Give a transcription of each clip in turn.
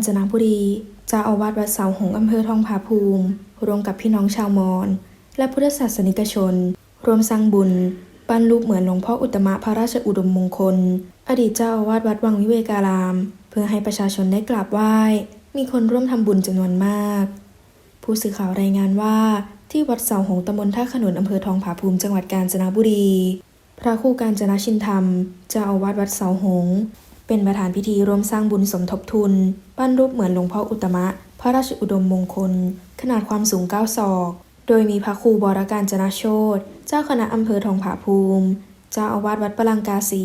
ญจนบุรีเจ้าอาวาสวัดเสาหงอำเภอทองผาภูมิ รวมกับพี่น้องชาวมอญและพุทธศาสนิกชน รวมสร้างบุญปั้นรูปเหมือนหลวงพ่ออุตมะพระราชอุดมมงคล อดีตเจ้าอาวาสวัดวังวิเวการาม เพื่อให้ประชาชนได้กราบไหว้ มีคนร่วมทำบุญจำนวนมาก ผู้สื่อข่าวรายงานว่าที่วัดเสาหงตำบลท่าขนุนอำเภอทองผาภูมิจังหวัดกาญจนบุรี พระครูการจนชินธรรมเจ้าอาวาสวัดเสาหง เป็นประธานพิธีร่วมสร้างบุญสมทบทุน ปั้นรูปเหมือนหลวงพ่ออุตมะ พระราชอุดมมงคล ขนาดความสูง 9 ศอก โดยมีพระครูบรการจนาโชตเจ้าคณะอำเภอทองผาภูมิ เจ้าอาวาสวัดปลังกาสี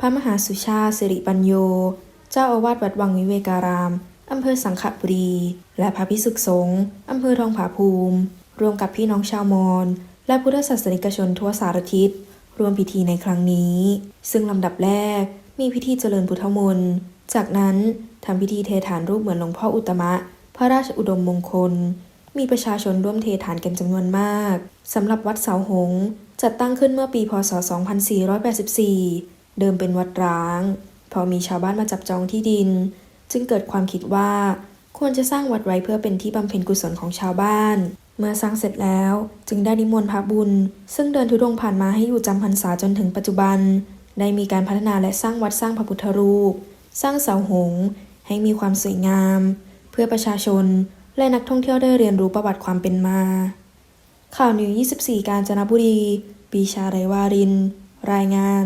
พระมหาสุชาติสิริปัญโย เจ้าอาวาสวัดวังวิเวการาม อำเภอสังขบุรี และพระพิสุขสงฆ์อำเภอทองผาภูมิ รวมกับพี่น้องชาวมอญและพุทธศาสนิกชนทั่วสารทิศร่วมพิธีในครั้งนี้ ซึ่งลำดับแรก มีพิธีเจริญพุทธมนต์จากนั้นทำพิธีเทฐานรูปเหมือนหลวงพ่ออุตมะ พระราชอุดมมงคล มีประชาชนร่วมเทฐานกันจำนวนมากสำหรับวัดเสาหงส์จัดตั้งขึ้นเมื่อปีพศ 2484 เดิมเป็นวัดร้าง พอมีชาวบ้านมาจับจองที่ดิน จึงเกิดความคิดว่าควรจะสร้างวัดไว้เพื่อเป็นที่บำเพ็ญกุศลของชาวบ้าน เมื่อสร้างเสร็จแล้วจึงได้นิมนต์พระบุญ ซึ่งเดินทุดงค์ผ่านมาให้อยู่จำพรรษาจนถึงปัจจุบัน ได้มีการพัฒนาและสร้างวัดสร้างพระพุทธรูป สร้างเสาหงส์ให้มีความสวยงาม เพื่อประชาชนและนักท่องเที่ยวได้เรียนรู้ประวัติความเป็นมา ข่าวนิว 24 การจนบุรี ปีชาไรวาริน รายงาน